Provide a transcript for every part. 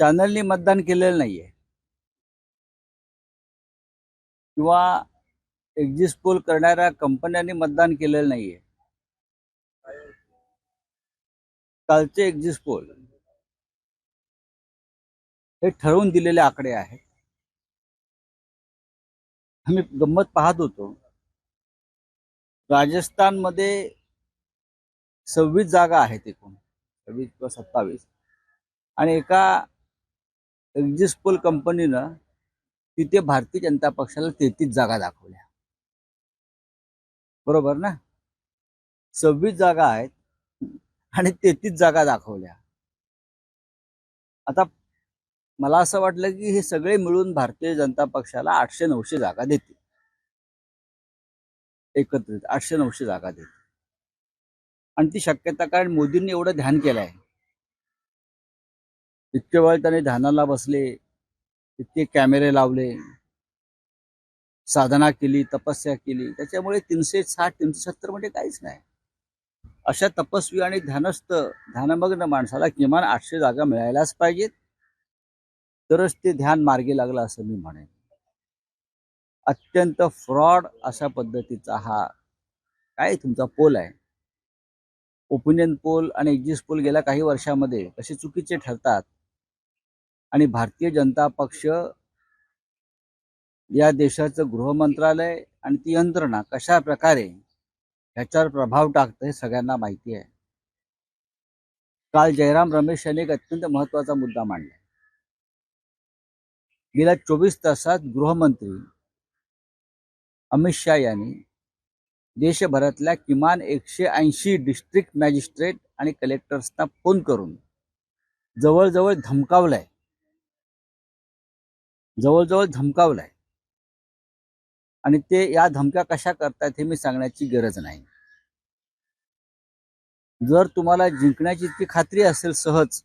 चॅनलनी मतदान केलेलं नाहीये. किंवा एक्झिस्ट पोल करणाऱ्या कंपन्यांनी मतदान केलेलं नाहीये. कालचे एक्झिस्ट पोल हे ठरवून दिलेले आकडे आहेत. आम्ही गंमत पाहत होतो. राजस्थानमध्ये सव्वीस जागा आहेत एकूण. सव्वीस किंवा सत्तावीस. आणि एका एक्झिस्ट पोल कंपनीनं तिथे भारतीय जनता पक्षाला तेहतीस जागा दाखवल्या. बरोबर ना? सव्वीस जागा आहेत आणि तेहतीस जागा दाखवल्या. आता मला असं वाटलं की हे सगळे मिळून भारतीय जनता पक्षाला आठशे नऊशे जागा देतील. एकत्रित आठशे नऊशे जागा देतील. आणि ती शक्यता कारण मोदींनी एवढं ध्यान केलं आहे इतके वेळ त्याने ध्यानाला बसले इतके कॅमेरे लावले साधना केली तपस्या केली. त्याच्यामुळे तीनशे साठ तीनशे सत्तर म्हणजे काहीच नाही. अशा तपस्वी आणि ध्यानस्थ ध्यानमग्न माणसाला किमान आठशे जागा मिळायलाच पाहिजेत. तरच ते ध्यान मार्गी लागलं असं मी म्हणेन. अत्यंत फ्रॉड अशा पद्धतीचा हा काय तुमचा पोल आहे? ओपिनियन पोल आणि एक्झिस्ट पोल गेल्या काही वर्षामध्ये कसे चुकीचे ठरतात? आणि भारतीय जनता पक्ष या देशाचं गृहमंत्रालय आणि ती यंत्रणा कशा प्रकारे ह्याच्यावर प्रभाव टाकतं हे सगळ्यांना माहिती आहे. काल जयराम रमेश यांनी एक अत्यंत महत्त्वाचा मुद्दा मांडला. गेल्या चोवीस तासात गृहमंत्री अमित शहा यांनी देशभरातल्या किमान एकशे ऐंशी डिस्ट्रिक्ट मॅजिस्ट्रेट आणि कलेक्टर्सना फोन करून जवळजवळ धमकावलंय जवळजवळ धमकावलंय. आणि ते या धमक्या कशा करतात हे मी सांगण्याची गरज नाही. जर तुम्हाला जिंकण्याची इतकी खात्री असेल सहज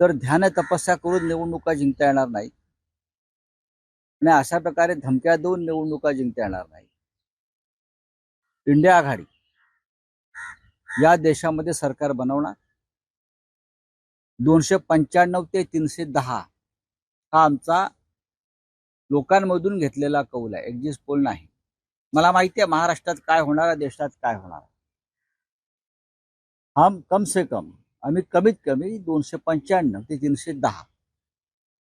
तर ध्यान तपस्या करून निवडणुका जिंकता येणार नाही. आणि अशा प्रकारे धमक्या देऊन निवडणुका जिंकता येणार नाही. इंडिया आघाडी. या देशामध्ये सरकार बनवणार. दोनशे पंच्याण्णव ते तीनशे दहा. हा आमचा लोकांमधून घेतलेला कौल आहे. एक्झिस्ट पोल नाही. मला माहिती आहे महाराष्ट्रात काय होणार देशात काय होणार हम कम से कम आम्ही कमीत कमी दोनशे पंच्याण्णव ते तीनशे दहा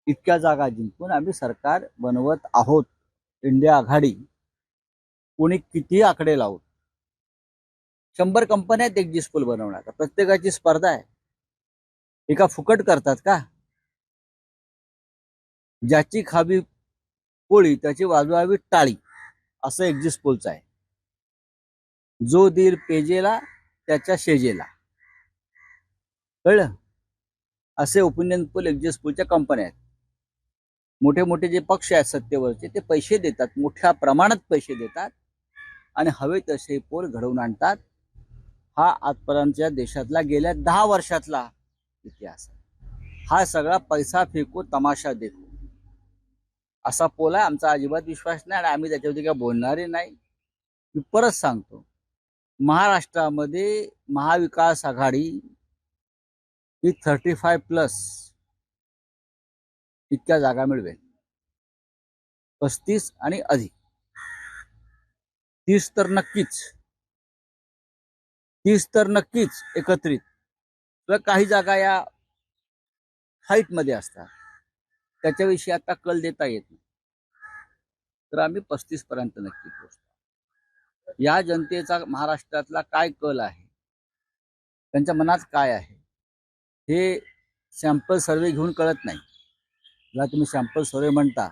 इतक्या जागा जिंकून आम्ही सरकार बनवत आहोत. इंडिया आघाडी कोणी किती आकडे लावत शंभर कंपन्या आहेत एक्झिस्ट पोल बनवण्याचा. प्रत्येकाची स्पर्धा आहे. एका फुकट करतात का? ज्याची खावी पोळी त्याची वाजवावी टाळी असं एक्झिस्ट पोलचं आहे. जो दीर पेजेला त्याच्या शेजेला. कळलं? असे ओपिनियन पोल एक्झिस्ट पोलच्या कंपन्या आहेत. मोठे मोठे जे पक्ष आहेत सत्तेवरचे ते पैसे देतात मोठ्या प्रमाणात पैसे देतात आणि हवे तसे पोल घडवून आणतात. हा आजपर्यंतच्या देशातला गेल्या दहा वर्षातला इतिहास आहे. हा सगळा पैसा फेकू तमाशा देखो. असा पोल आहे आमचा अजिबात विश्वास नाही आणि आम्ही त्याच्यावरती काय बोलणारे नाही. मी परत सांगतो महाराष्ट्रामध्ये महाविकास आघाडी ही थर्टी फाय प्लस इतक्या जागा मिळवेल. पस्तीस आणि अधिक. तीस तर नक्कीच. तीस तर नक्कीच एकत्रित. तर काही जागा या हाईटमध्ये असतात. त्याच्याविषयी आता कल देता येत नाही. तर आम्ही पस्तीस पर्यंत नक्की पोहोचतो या जनतेचा महाराष्ट्रातला काय कल आहे? त्यांच्या मनात काय आहे? हे सॅम्पल सर्वे घेऊन कळत नाही. ज्याला तुम्ही सॅम्पल सर्वे म्हणता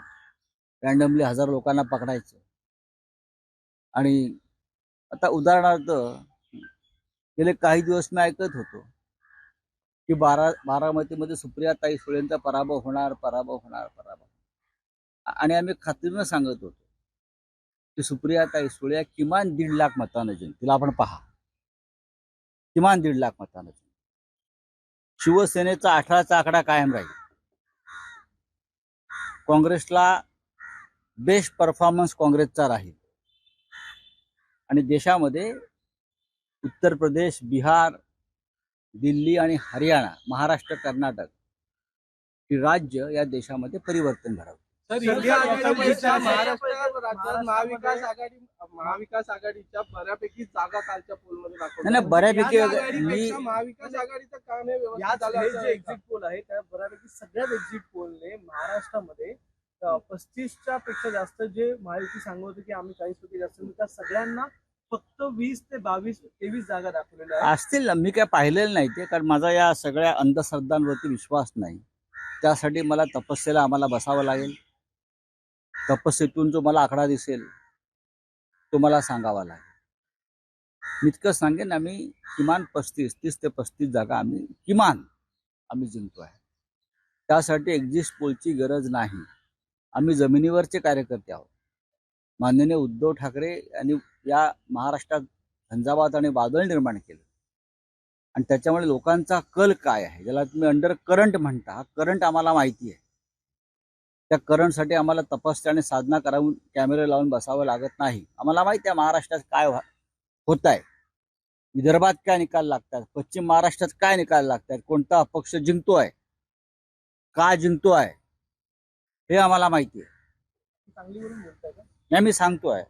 रॅन्डमली हजार लोकांना पकडायचं. आणि आता उदाहरणार्थ गेले काही दिवस मी ऐकत होतो. की बारा बारामतीमध्ये सुप्रियाताई सुळेंचा पराभव होणार पराभव होणार पराभव आणि आम्ही खात्रीनं सांगत होतो की सुप्रियाताई सुळे किमान दीड लाख मतानं जिंकतील. आपण पहा. किमान दीड लाख मतानं जिंकतील. शिवसेनेचा अठराचा आकडा कायम राहील. काँग्रेसला बेस्ट परफॉर्मन्स काँग्रेसचा राहील. आणि देशामध्ये उत्तर प्रदेश बिहार दिल्ली आणि हरियाणा महाराष्ट्र कर्नाटक ही राज्य या देशामध्ये परिवर्तन राज्यात महाविकास आघाडी महाविकास आघाडीच्या बऱ्यापैकी जागा कालच्या पोलमध्ये नाही दाखवल्या नाही बऱ्यापैकी या मी महाविकास आघाडीचं काम हे व्यवस्थित हे जे? एक्झिट पोल आहे त्या बऱ्यापैकी सगळ्याच एक्झिट पोलने महाराष्ट्रामध्ये पस्तीसच्या पेक्षा जास्त जे महायुती सांगत होते की आम्ही चाळीस पैकी जास्त त्या सगळ्यांना फक्त वीस ते बावीस तेवीस जागा दाखवलेल्या आहेत. असतील ना मी काय पाहिलेलं नाही ते कारण माझा या सगळ्या अंधश्रद्धांवरती विश्वास नाही. त्यासाठी मला तपस्येला आम्हाला बसावं लागेल. तपस्येतून जो मला आकडा दिसेल तो मला सांगावा लागेल. मी इतकं सांगेन आम्ही किमान पस्तीस तीस ते पस्तीस जागा आम्ही किमान आम्ही जिंकतो आहे. त्यासाठी एक्झिस्ट पोलची गरज नाही. आम्ही जमिनीवरचे कार्यकर्ते आहोत. माननीय उद्धव ठाकरे आणि या महाराष्ट्रात झंझावात आणि वादळ निर्माण केलं. आणि त्याच्यामुळे लोकांचा कल काय आहे? ज्याला तुम्ही अंडर करंट म्हणता हा करंट आम्हाला माहिती आहे. त्या करंटसाठी आम्हाला तपस्या आणि साधना करावून कॅमेरे लावून बसावं लागत नाही. आम्हाला माहिती आहे महाराष्ट्रात काय होत आहे विदर्भात काय निकाल लागतात? पश्चिम महाराष्ट्रात काय निकाल लागतात? कोणता अपक्ष जिंकतोय? का जिंकतोय? हे आम्हाला माहिती आहे. नाही मी सांगतोय.